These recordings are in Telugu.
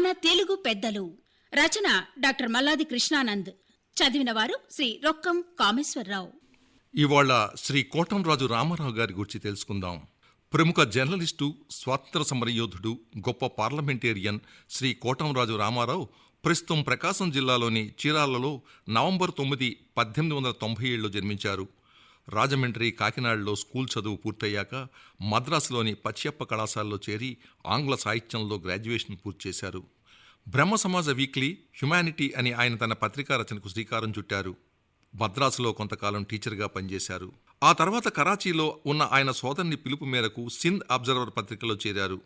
మన తెలుగు పెద్దలు. రచన డాక్టర్ మల్లాది కృష్ణానంద్. చదివిన వారు శ్రీ రొక్కం కామేశ్వరరావు. ఇవాళ శ్రీ కోటంరాజు రామారావు గారి గురించి తెలుసుకుందాం. ప్రముఖ జర్నలిస్టు స్వాతంత్ర సమరయోధుడు గొప్ప పార్లమెంటేరియన్ శ్రీ కోటంరాజు రామారావు ప్రస్తుతం ప్రకాశం జిల్లాలోని చీరాలలో నవంబర్ తొమ్మిది పద్దెనిమిది వందల తొంభై ఏడులో జన్మించారు. రాజమండ్రి కాకినాడలో స్కూల్ చదువు పూర్తయ్యాక మద్రాసులోని పచ్చియప్ప కళాశాలలో చేరి ఆంగ్ల సాహిత్యంలో గ్రాడ్యుయేషన్ పూర్తి చేశారు. బ్రహ్మ సమాజ వీక్లీ హ్యుమానిటీ అని ఆయన తన పత్రికా రచనకు శ్రీకారం చుట్టారు. మద్రాసులో కొంతకాలం టీచర్గా పనిచేశారు. ఆ తర్వాత కరాచీలో ఉన్న ఆయన సోదరుని పిలుపు మేరకు సింధ్ అబ్జర్వర్ పత్రికలో చేరారు.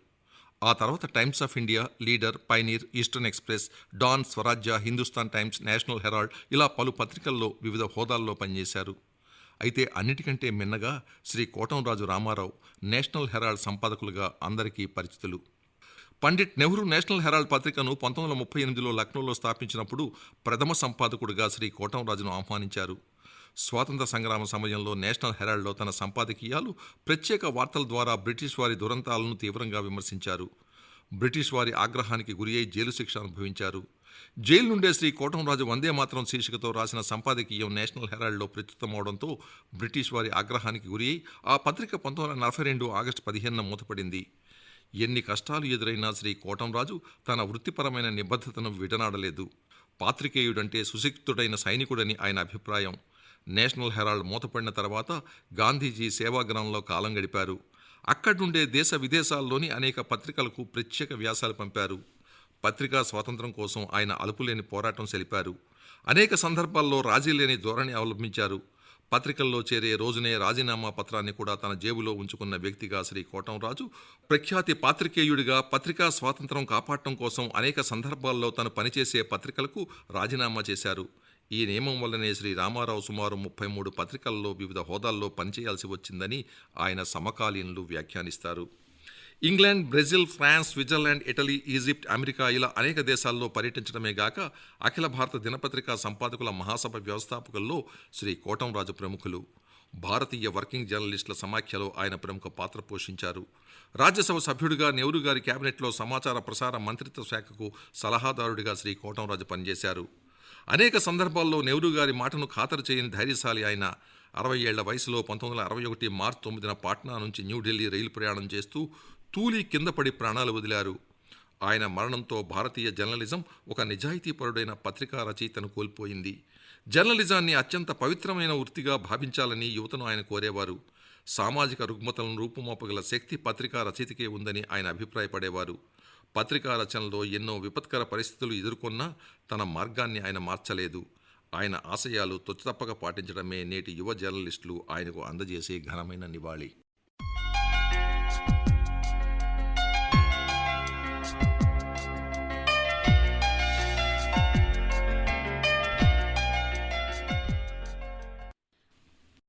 ఆ తర్వాత Times of India Leader Pioneer Eastern Express Dawn Swarajya Hindustan Times national Herald ఇలా పలు పత్రికల్లో వివిధ హోదాల్లో పనిచేశారు. అయితే అన్నిటికంటే మిన్నగా శ్రీ కోటంరాజు రామారావు నేషనల్ హెరాల్డ్ సంపాదకులుగా అందరికీ పరిచితులు. పండిట్ నెహ్రూ నేషనల్ హెరాల్డ్ పత్రికను పంతొమ్మిది వందల ముప్పై ఎనిమిదిలో లక్నోలో స్థాపించినప్పుడు ప్రథమ సంపాదకుడిగా శ్రీ కోటంరాజును ఆహ్వానించారు. స్వాతంత్ర సంగ్రామ సమయంలో నేషనల్ హెరాల్డ్లో తన సంపాదకీయాలు ప్రత్యేక వార్తల ద్వారా బ్రిటిష్ వారి దురంతాలను తీవ్రంగా విమర్శించారు. బ్రిటిష్ వారి ఆగ్రహానికి గురి అయి జైలు శిక్ష అనుభవించారు. జైలు నుండే శ్రీ కోటంరాజు వందే మాత్రం శీర్షికతో రాసిన సంపాదకీయం నేషనల్ హెరాల్డ్లో ప్రచురితమవడంతో బ్రిటిష్ వారి ఆగ్రహానికి గురి అయి ఆ పత్రిక పంతొమ్మిది వందల నలభై రెండు ఆగస్టు పదిహేనున మూతపడింది. ఎన్ని కష్టాలు ఎదురైనా శ్రీ కోటంరాజు తన వృత్తిపరమైన నిబద్ధతను విడనాడలేదు. పాత్రికేయుడంటే సుశిక్తుడైన సైనికుడని ఆయన అభిప్రాయం. నేషనల్ హెరాల్డ్ మూతపడిన తర్వాత గాంధీజీ సేవాగ్రహంలో కాలం గడిపారు. అక్కడుండే దేశ విదేశాల్లోని అనేక పత్రికలకు ప్రత్యేక వ్యాసాలు పంపారు. పత్రికా స్వాతంత్రం కోసం ఆయన అలుపులేని పోరాటం సెలిపారు అనేక సందర్భాల్లో రాజీ లేని ధోరణి అవలంబించారు. పత్రికల్లో చేరే రోజునే రాజీనామా పత్రాన్ని కూడా తన జేబులో ఉంచుకున్న వ్యక్తిగా శ్రీ కోటంరాజు ప్రఖ్యాతి పాత్రికేయుడిగా పత్రికా స్వాతంత్రం కాపాడటం కోసం అనేక సందర్భాల్లో తను పనిచేసే పత్రికలకు రాజీనామా చేశారు. ఈ నియమం వల్లనే శ్రీ రామారావు సుమారు ముప్పై మూడు పత్రికల్లో వివిధ హోదాల్లో పనిచేయాల్సి వచ్చిందని ఆయన సమకాలీనులు వ్యాఖ్యానిస్తారు. England Brazil France Switzerland Italy Egypt America ఇలా అనేక దేశాల్లో పర్యటించడమే గాక అఖిల భారత దినపత్రికా సంపాదకుల మహాసభ వ్యవస్థాపకుల్లో శ్రీ కోటంరాజు ప్రముఖులు. భారతీయ వర్కింగ్ జర్నలిస్టుల సమాఖ్యలో ఆయన ప్రముఖ పాత్ర పోషించారు. రాజ్యసభ సభ్యుడిగా నెహ్రూ గారి కేబినెట్లో సమాచార ప్రసార మంత్రిత్వ శాఖకు సలహాదారుడిగా శ్రీ కోటంరాజు పనిచేశారు. అనేక సందర్భాల్లో నెహ్రూ గారి మాటను ఖాతరు చేయని ధైర్యశాలి ఆయన అరవై ఏళ్ళ వయసులో పంతొమ్మిది వందల అరవై ఒకటి మార్చి తొమ్మిదిన పాట్నా నుంచి న్యూఢిల్లీ రైలు ప్రయాణం చేస్తూ తూలి కింద పడి ప్రాణాలు వదిలారు. ఆయన మరణంతో భారతీయ జర్నలిజం ఒక నిజాయితీపరుడైన పత్రికా రచయితను కోల్పోయింది. జర్నలిజాన్ని అత్యంత పవిత్రమైన వృత్తిగా భావించాలని యువతను ఆయన కోరేవారు. సామాజిక రుగ్మతలను రూపుమాపగల శక్తి పత్రికా రచయితకే ఉందని ఆయన అభిప్రాయపడేవారు. పత్రికా రచనలో ఎన్నో విపత్కర పరిస్థితులు ఎదుర్కొన్నా తన మార్గాన్ని ఆయన మార్చలేదు. ఆయన ఆశయాలు తొచ్చుతప్పక పాటించడమే నేటి యువ జర్నలిస్టులు ఆయనకు అందజేసే ఘనమైన నివాళి.